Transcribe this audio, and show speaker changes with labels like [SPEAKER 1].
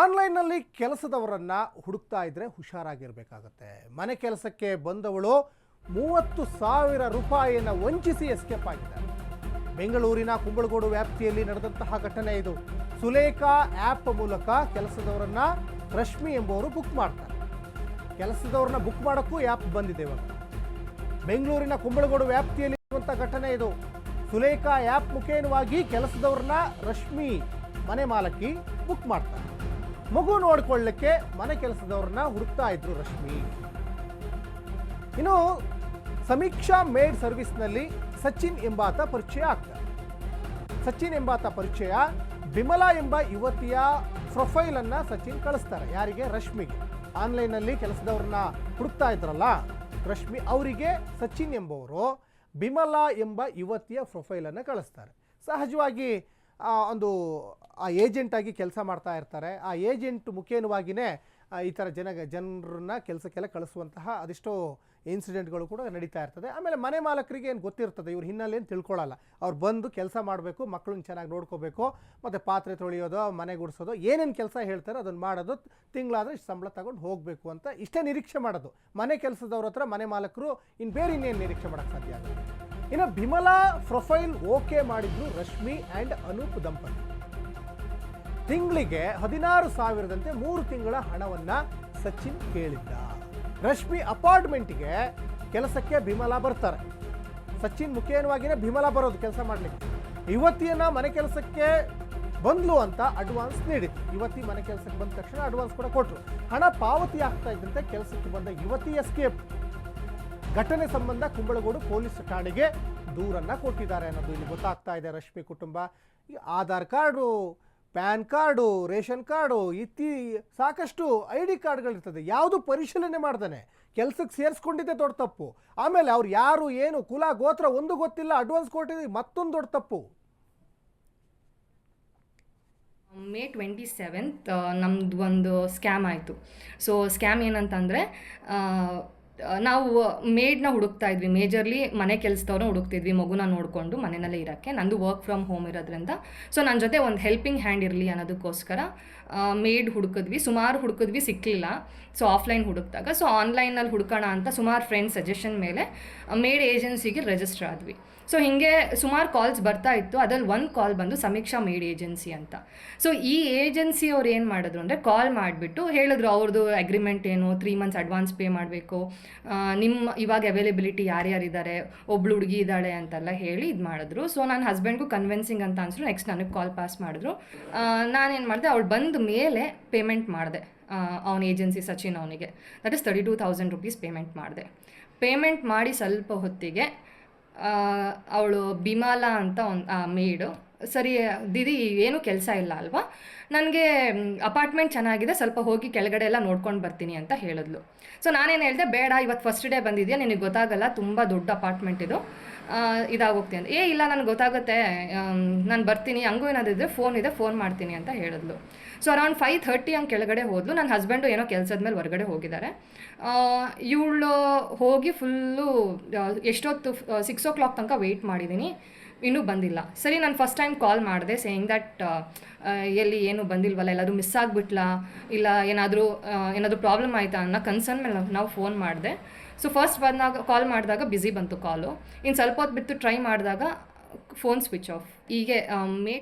[SPEAKER 1] ಆನ್ಲೈನ್ನಲ್ಲಿ ಕೆಲಸದವರನ್ನ ಹುಡುಕ್ತಾ ಇದ್ದರೆ ಹುಷಾರಾಗಿರ್ಬೇಕಾಗತ್ತೆ. ಮನೆ ಕೆಲಸಕ್ಕೆ ಬಂದವಳು ಮೂವತ್ತು ಸಾವಿರ ರೂಪಾಯಿಯನ್ನು ವಂಚಿಸಿ ಎಸ್ಕೇಪ್ ಆಗಿದ್ದಾರೆ ಬೆಂಗಳೂರಿನ ಕುಂಬಳಗೋಡು ವ್ಯಾಪ್ತಿಯಲ್ಲಿ ನಡೆದಂತಹ ಘಟನೆ ಇದು. ಸುಲೇಖಾ ಆ್ಯಪ್ ಮೂಲಕ ಕೆಲಸದವರನ್ನ ರಶ್ಮಿ ಎಂಬುವರು ಬುಕ್ ಮಾಡ್ತಾರೆ. ಕೆಲಸದವ್ರನ್ನ ಬುಕ್ ಮಾಡೋಕ್ಕೂ ಆ್ಯಪ್ ಬಂದಿದೆ ಇವಾಗ. ಬೆಂಗಳೂರಿನ ಕುಂಬಳಗೋಡು ವ್ಯಾಪ್ತಿಯಲ್ಲಿ ಇರುವಂಥ ಘಟನೆ ಇದು. ಸುಲೇಖಾ ಆ್ಯಪ್ ಮುಖೇನವಾಗಿ ಕೆಲಸದವ್ರನ್ನ ರಶ್ಮಿ ಮನೆ ಮಾಲಕಿ ಬುಕ್ ಮಾಡ್ತಾರೆ. ಮಗು ನೋಡ್ಕೊಳ್ಳಿಕ್ಕೆ ಮನೆ ಕೆಲಸದವ್ರನ್ನ ಹುಡುಕ್ತಾ ಇದ್ರು ರಶ್ಮಿ. ಇನ್ನು ಸಮೀಕ್ಷಾ ಮೇಡ್ ಸರ್ವಿಸ್ನಲ್ಲಿ ಸಚಿನ್ ಎಂಬಾತ ಪರಿಚಯ ಆಗ್ತಾರೆ. ಸಚಿನ್ ಎಂಬಾತ ಪರಿಚಯ ಬಿಮಲಾ ಎಂಬ ಯುವತಿಯ ಪ್ರೊಫೈಲ್ ಅನ್ನ ಸಚಿನ್ ಕಳಿಸ್ತಾರೆ, ಯಾರಿಗೆ? ರಶ್ಮಿಗೆ. ಆನ್ಲೈನಲ್ಲಿ ಕೆಲಸದವ್ರನ್ನ ಹುಡುಕ್ತಾ ಇದ್ರಲ್ಲ, ರಶ್ಮಿ ಅವರಿಗೆ ಸಚಿನ್ ಎಂಬವರು ಬಿಮಲಾ ಎಂಬ ಯುವತಿಯ ಪ್ರೊಫೈಲನ್ನು ಕಳಿಸ್ತಾರೆ. ಸಹಜವಾಗಿ ಒಂದು, ಆ ಏಜೆಂಟ್ ಆಗಿ ಕೆಲಸ ಮಾಡ್ತಾ ಇರ್ತಾರೆ. ಆ ಏಜೆಂಟ್ ಮುಖೇನವಾಗಿಯೇ ಈ ಥರ ಜನ, ಜನರನ್ನ ಕೆಲಸಕ್ಕೆಲ್ಲ ಕಳಿಸುವಂತಹ ಅದೆಷ್ಟೋ ಇನ್ಸಿಡೆಂಟ್ಗಳು ಕೂಡ ನಡೀತಾ ಇರ್ತದೆ. ಆಮೇಲೆ ಮನೆ ಮಾಲಕರಿಗೆ ಏನು ಗೊತ್ತಿರ್ತದೆ? ಇವ್ರ ಹಿನ್ನೆಲೆ ಏನು ತಿಳ್ಕೊಳ್ಳಲ್ಲ ಅವ್ರು ಬಂದು ಕೆಲಸ ಮಾಡಬೇಕು ಮಕ್ಕಳನ್ನ ಚೆನ್ನಾಗಿ ನೋಡ್ಕೋಬೇಕು, ಮತ್ತು ಪಾತ್ರೆ ತೊಳೆಯೋದು, ಮನೆ ಗುಡಿಸೋದು, ಏನೇನು ಕೆಲಸ ಹೇಳ್ತಾರೋ ಅದನ್ನು ಮಾಡೋದು ತಿಂಗಳಾದ್ರೆ ಇಷ್ಟು ಸಂಬಳ ತಗೊಂಡು ಹೋಗಬೇಕು ಅಂತ ಇಷ್ಟೇ ನಿರೀಕ್ಷೆ ಮಾಡೋದು. ಮನೆ ಕೆಲಸದವ್ರ ಹತ್ರ ಮನೆ ಮಾಲಕರು ಇನ್ನು ಬೇರೆ ಇನ್ನೇನು ನಿರೀಕ್ಷೆ ಮಾಡೋಕ್ಕೆ ಸಾಧ್ಯ ಆಗುತ್ತೆ ಇನ್ನು ಬಿಮಲಾ ಪ್ರೊಫೈಲ್ ಓಕೆ ಮಾಡಿದ್ರು ರಶ್ಮಿ ಆ್ಯಂಡ್ ಅನೂಪ್ ದಂಪತಿ. ತಿಂಗಳಿಗೆ ಹದಿನಾರು ಸಾವಿರದಂತೆ ಮೂರು ತಿಂಗಳ ಹಣವನ್ನು ಸಚಿನ್ ಕೇಳಿದ್ದ. ರಶ್ಮಿ ಅಪಾರ್ಟ್ಮೆಂಟಿಗೆ ಕೆಲಸಕ್ಕೆ ಬಿಮಲಾ ಬರ್ತಾರೆ. ಸಚಿನ್ ಮುಖೇನವಾಗಿನೇ ಬಿಮಲಾ ಬರೋದು ಕೆಲಸ ಮಾಡಲಿಕ್ಕೆ. ಯುವತಿಯನ್ನ ಮನೆ ಕೆಲಸಕ್ಕೆ ಬಂದ್ಲು ಅಂತ ಅಡ್ವಾನ್ಸ್ ನೀಡಿತ್ತು ಯುವತಿ ಮನೆ ಕೆಲಸಕ್ಕೆ ಬಂದ ತಕ್ಷಣ ಅಡ್ವಾನ್ಸ್ ಕೂಡ ಕೊಟ್ಟರು ಹಣ ಪಾವತಿ ಆಗ್ತಾ ಇದ್ದಂತೆ ಕೆಲಸಕ್ಕೆ ಬಂದ ಯುವತಿ ಎಸ್ಕೇಪ್ ಘಟನೆ ಸಂಬಂಧ ಕುಂಬಳಗೋಡು ಪೊಲೀಸ್ ಠಾಣೆಗೆ ದೂರನ್ನ ಕೊಟ್ಟಿದ್ದಾರೆ ಅನ್ನೋದು ಇಲ್ಲಿ ಗೊತ್ತಾಗ್ತಾ ಇದೆ. ರಶ್ಮಿ ಕುಟುಂಬ Aadhaar card, PAN card, ration card, ಇತ್ತಿ, ಸಾಕಷ್ಟು ಐ ಡಿ ಕಾರ್ಡ್ಗಳಿರ್ತದೆ. ಯಾವುದು ಪರಿಶೀಲನೆ ಮಾಡ್ದಾನೆ. ಕೆಲಸಕ್ಕೆ ಸೇರಿಸ್ಕೊಂಡಿದ್ದೆ ದೊಡ್ಡ ತಪ್ಪು. ಆಮೇಲೆ ಅವ್ರು ಯಾರು, ಏನು, ಕುಲ, ಗೋತ್ರ, ಒಂದು ಗೊತ್ತಿಲ್ಲ, ಅಡ್ವಾನ್ಸ್ ಕೊಟ್ಟಿದ್ದು ಮತ್ತೊಂದು ದೊಡ್ಡ ತಪ್ಪು.
[SPEAKER 2] ಮೇ ಟ್ವೆಂಟಿ ಸೆವೆಂತ್ ನಮ್ಮದು ಒಂದು ಸ್ಕ್ಯಾಮ್ ಆಯಿತು. ಸೊ, ಸ್ಕ್ಯಾಮ್ ಏನಂತಂದರೆ ನಾವು ಮೇಡ್ನ ಹುಡುಕ್ತಾ ಇದ್ವಿ ಮೇಜರ್ಲಿ ಮನೆ ಕೆಲಸದವ್ರನ್ನ ಹುಡುಕ್ತಿದ್ವಿ, ಮಗುನ ನೋಡಿಕೊಂಡು ಮನೆಯಲ್ಲೇ ಇರೋಕ್ಕೆ. ನಂದು ವರ್ಕ್ ಫ್ರಮ್ ಹೋಮ್ ಇರೋದ್ರಿಂದ. ಸೊ ನನ್ನ ಜೊತೆ ಒಂದು ಹೆಲ್ಪಿಂಗ್ ಹ್ಯಾಂಡ್ ಇರಲಿ ಅನ್ನೋದಕ್ಕೋಸ್ಕರ ಮೇಡ್ ಹುಡುಕಿದ್ವಿ. ಸುಮಾರು ಹುಡುಕಿದ್ವಿ ಸಿಕ್ಕಲಿಲ್ಲ ಸೊ ಆಫ್ಲೈನ್ ಹುಡುಕಿದಾಗ. ಸೊ ಆನ್ಲೈನಲ್ಲಿ ಹುಡುಕೋಣ ಅಂತ ಸುಮಾರು ಫ್ರೆಂಡ್ಸ್ ಸಜೆಷನ್ ಮೇಲೆ ಮೇಡ್ ಏಜೆನ್ಸಿಗೆ ರಿಜಿಸ್ಟರ್ ಆದ್ವಿ. ಸೊ ಹೀಗೆ ಸುಮಾರು ಕಾಲ್ಸ್ ಬರ್ತಾ ಇತ್ತು. ಅದ್ರಲ್ಲಿ ಒಂದು ಕಾಲ್ ಬಂದು ಸಮೀಕ್ಷಾ ಮೇಡ್ ಏಜೆನ್ಸಿ ಅಂತ. ಸೊ ಈ ಏಜೆನ್ಸಿ ಅವ್ರು ಏನು ಮಾಡಿದ್ರು ಅಂದರೆ ಕಾಲ್ ಮಾಡಿಬಿಟ್ಟು ಹೇಳಿದ್ರು. ಅವ್ರದ್ದು ಅಗ್ರಿಮೆಂಟ್ ಏನು? ತ್ರೀ ಮಂತ್ಸ್ ಅಡ್ವಾನ್ಸ್ ಪೇ ಮಾಡಬೇಕು. ನಿಮ್ಮ ಇವಾಗ ಅವೈಲೇಬಿಲಿಟಿ ಯಾರ್ಯಾರಿದ್ದಾರೆ, ಒಬ್ಳು ಹುಡುಗಿ ಇದ್ದಾಳೆ ಅಂತೆಲ್ಲ ಹೇಳಿ ಇದು ಮಾಡಿದ್ರು. ಸೊ ನನ್ನ ಹಸ್ಬೆಂಡ್ಗೂ ಕನ್ವಿನ್ಸಿಂಗ್ ಅಂತ ಅನ್ಸಿದ್ರು. ನೆಕ್ಸ್ಟ್ ನನಗೆ ಕಾಲ್ ಪಾಸ್ ಮಾಡಿದ್ರು. ನಾನೇನು ಮಾಡಿದೆ, ಅವಳು ಬಂದ ಮೇಲೆ ಪೇಮೆಂಟ್ ಮಾಡಿದೆ. ಅವನ ಏಜೆನ್ಸಿ ಸಚಿನ್ ಅವನಿಗೆ. That is thirty two thousand rupees payment ಮಾಡಿದೆ. ಪೇಮೆಂಟ್ ಮಾಡಿ ಸ್ವಲ್ಪ ಹೊತ್ತಿಗೆ ಅವಳು ಬಿಮಾಲಾ ಅಂತ ಒಂದು ಮೇಡು ಸರಿ, ದಿದಿ, ಏನೂ ಕೆಲಸ ಇಲ್ಲ ಅಲ್ವಾ? ನನಗೆ ಅಪಾರ್ಟ್ಮೆಂಟ್ ಚೆನ್ನಾಗಿದೆ, ಸ್ವಲ್ಪ ಹೋಗಿ ಕೆಳಗಡೆ ಎಲ್ಲ ನೋಡ್ಕೊಂಡು ಬರ್ತೀನಿ ಅಂತ ಹೇಳಿದ್ಲು. ಸೊ ನಾನೇನು ಹೇಳಿದೆ, ಬೇಡ ಇವತ್ತು ಫಸ್ಟ್ ಡೇ ಬಂದಿದ್ಯಾ? ನಿನಗೆ ಗೊತ್ತಾಗಲ್ಲ, ತುಂಬ ದೊಡ್ಡ ಅಪಾರ್ಟ್ಮೆಂಟ್ ಇದು. ಇದಾಗೋಗ್ತೀನಿ ಅಂತ. ಏ, ಇಲ್ಲ, ನನಗೆ ಗೊತ್ತಾಗುತ್ತೆ. ನಾನು ಬರ್ತೀನಿ. ಹಂಗೂ ಏನಾದಿದ್ರೆ ಫೋನ್ ಇದೆ ಫೋನ್ ಮಾಡ್ತೀನಿ ಅಂತ ಹೇಳಿದ್ಲು. ಸೊ ಅರೌಂಡ್ ಫೈವ್ ಥರ್ಟಿ ಹಂಗೆ ಕೆಳಗಡೆ ಹೋದ್ಲು. ನನ್ನ ಹಸ್ಬೆಂಡು ಏನೋ ಕೆಲಸದ ಮೇಲೆ ಹೊರಗಡೆ ಹೋಗಿದ್ದಾರೆ. ಇವಳು ಹೋಗಿ ಫುಲ್ಲು ಎಷ್ಟೊತ್ತು ಸಿಕ್ಸ್ ಓ ಕ್ಲಾಕ್ ತನಕ ವೆಯ್ಟ್ ಮಾಡಿದ್ದೀನಿ ಇನ್ನೂ ಬಂದಿಲ್ಲ. ಸರಿ, ನಾನು ಫಸ್ಟ್ ಟೈಮ್ ಕಾಲ್ ಮಾಡಿದೆ ಸೇಯಿಂಗ್ ದಟ್ ಎಲ್ಲಿ ಏನು ಬಂದಿಲ್ವಲ್ಲ, ಎಲ್ಲಾದರೂ ಮಿಸ್ ಆಗಿಬಿಟ್ಲಾ? ಇಲ್ಲ, ಏನಾದರೂ ಏನಾದರೂ ಪ್ರಾಬ್ಲಮ್ ಆಯಿತಾ? ಅನ್ನೋ ಕನ್ಸರ್ನ್ ಮೇಲೆ ನಾವು ಫೋನ್ ಮಾಡಿದೆ. ಸೊ ಫಸ್ಟ್ ಬಂದಾಗ ಕಾಲ್ ಮಾಡಿದಾಗ ಬ್ಯುಸಿ ಬಂತು ಕಾಲು ಇನ್ನು ಸ್ವಲ್ಪ ಹೊತ್ತು ಬಿಟ್ಟು ಟ್ರೈ ಮಾಡಿದಾಗ ಫೋನ್ ಸ್ವಿಚ್ ಆಫ್ ಹೀಗೆ ಮೇ